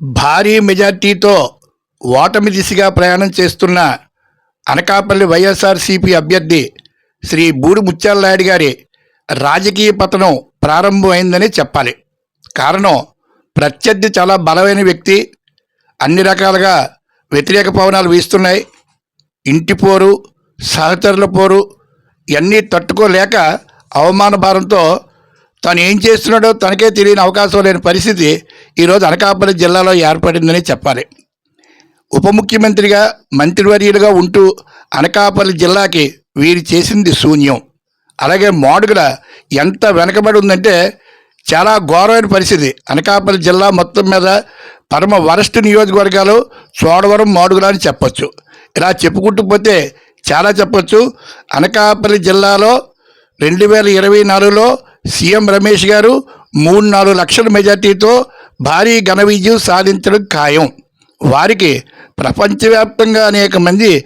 భారీ మెజార్టీతో ఓటమి దిశగా ప్రయాణం చేస్తున్న అనకాపల్లి వైఎస్ఆర్సీపీ అభ్యర్థి శ్రీ బూడి ముత్యాలనాయుడు గారి రాజకీయ పతనం ప్రారంభమైందని చెప్పాలి. కారణం ప్రత్యర్థి చాలా బలమైన వ్యక్తి అన్ని రకాలుగా వ్యతిరేక పవనాలు వీస్తున్నాయి. ఇంటి పోరు సహచరుల పోరు ఇవన్నీ తట్టుకోలేక అవమాన భారంతో తను ఏం చేస్తున్నాడో తనకే తెలియని అవకాశం లేని పరిస్థితి ఈరోజు అనకాపల్లి జిల్లాలో ఏర్పడిందని చెప్పాలి. ఉప ముఖ్యమంత్రిగా మంత్రివర్యులుగా ఉంటూ అనకాపల్లి జిల్లాకి వీరు చేసింది శూన్యం. అలాగే మాడుగుల ఎంత వెనకబడి ఉందంటే చాలా ఘోరమైన పరిస్థితి. అనకాపల్లి జిల్లా మొత్తం మీద పరమ వరస్ట్ నియోజకవర్గాలు చోడవరం మాడుగుల అని చెప్పొచ్చు. ఇలా చెప్పుకుంటూ పోతే చాలా చెప్పొచ్చు. అనకాపల్లి జిల్లాలో రెండు వేల ఇరవై నాలుగులో సీఎం రమేష్ గారు మూడు నాలుగు లక్షల మెజార్టీతో భారీ ఘన విజయం సాధించడం ఖాయం. వారికి ప్రపంచవ్యాప్తంగా అనేక మంది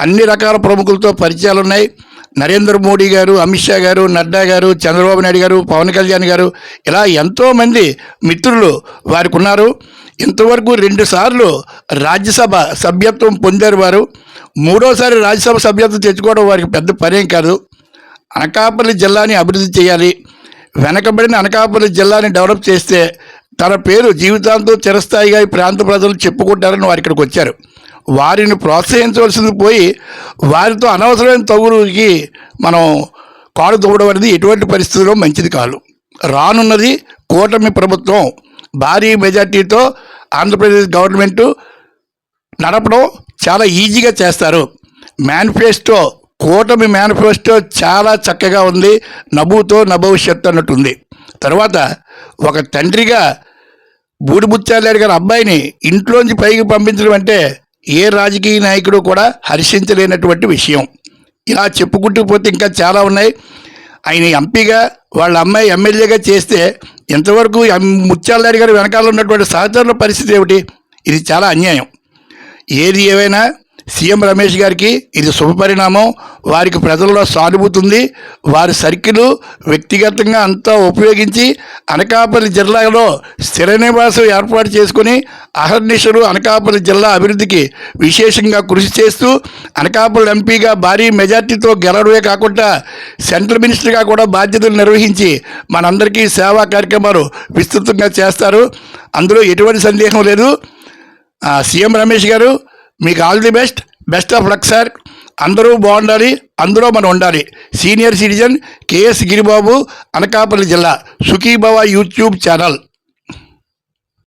అన్ని రకాల ప్రముఖులతో పరిచయాలు ఉన్నాయి. నరేంద్ర మోడీ గారు అమిత్ షా గారు నడ్డా గారు చంద్రబాబు నాయుడు గారు పవన్ కళ్యాణ్ గారు ఇలా ఎంతోమంది మిత్రులు వారికి ఉన్నారు ఇంతవరకు రెండుసార్లు రాజ్యసభ సభ్యత్వం పొందారు వారు. మూడోసారి రాజ్యసభ సభ్యత్వం తెచ్చుకోవడం వారికి పెద్ద పనేం కాదు. అనకాపల్లి జిల్లాని అభివృద్ధి చేయాలి. వెనకబడిన అనకాపల్లి జిల్లాని డెవలప్ చేస్తే తన పేరు జీవితాంతం చిరస్థాయిగా ఈ ప్రాంత ప్రజలు చెప్పుకుంటారని వారు ఇక్కడికి వచ్చారు. వారిని ప్రోత్సహించవలసింది పోయి వారితో అనవసరమైన తగులుకి మనం కాడు తవ్వడం అనేది ఎటువంటి పరిస్థితుల్లో మంచిది కాదు. రానున్నది కూటమి ప్రభుత్వం భారీ మెజార్టీతో ఆంధ్రప్రదేశ్ గవర్నమెంటు నడపడం చాలా ఈజీగా చేస్తారు. మేనిఫెస్టో కూటమి మేనిఫెస్టో చాలా చక్కగా ఉంది. నభూతో నభవిష్యత్తు అన్నట్టుంది. తర్వాత ఒక తండ్రిగా బూడిబుచ్చాలేడు గారి అబ్బాయిని ఇంట్లోంచి పైకి పంపించడం అంటే ఏ రాజకీయ నాయకుడు కూడా హర్షించలేనటువంటి విషయం. ఇలా చెప్పుకుంటూ పోతే ఇంకా చాలా ఉన్నాయి. ఆయన ఎంపీగా వాళ్ళ అమ్మాయి ఎమ్మెల్యేగా చేస్తే ఇంతవరకు ముత్యాలనాయుడు గారు వెనకాల ఉన్నటువంటి సహచరుల పరిస్థితి ఏమిటి? ఇది చాలా అన్యాయం. ఏది ఏవైనా సీఎం రమేష్ గారికి ఇది శుభపరిణామం వారికి ప్రజల్లో సానుభూతి ఉంది వారి సర్కిల్ వ్యక్తిగతంగా అంతా ఉపయోగించి అనకాపల్లి జిల్లాలో స్థిర నివాసం ఏర్పాటు చేసుకుని అహర్నిశలు అనకాపల్లి జిల్లా అభివృద్ధికి విశేషంగా కృషి చేస్తూ అనకాపల్లి ఎంపీగా భారీ మెజార్టీతో గెలవడమే కాకుండా సెంట్రల్ మినిస్టర్గా కూడా బాధ్యతలు నిర్వహించి మనందరికీ సేవా కార్యక్రమాలు విస్తృతంగా చేస్తారు. అందులో ఎటువంటి సందేహం లేదు. సీఎం రమేష్ గారు మీకు all the best best of luck sir అందరూ బాగుండాలి. అందులో మనం ఉండాలి. Senior citizen KS Giribabu Anakapalli జిల్లా సుఖీభవ యూట్యూబ్ ఛానల్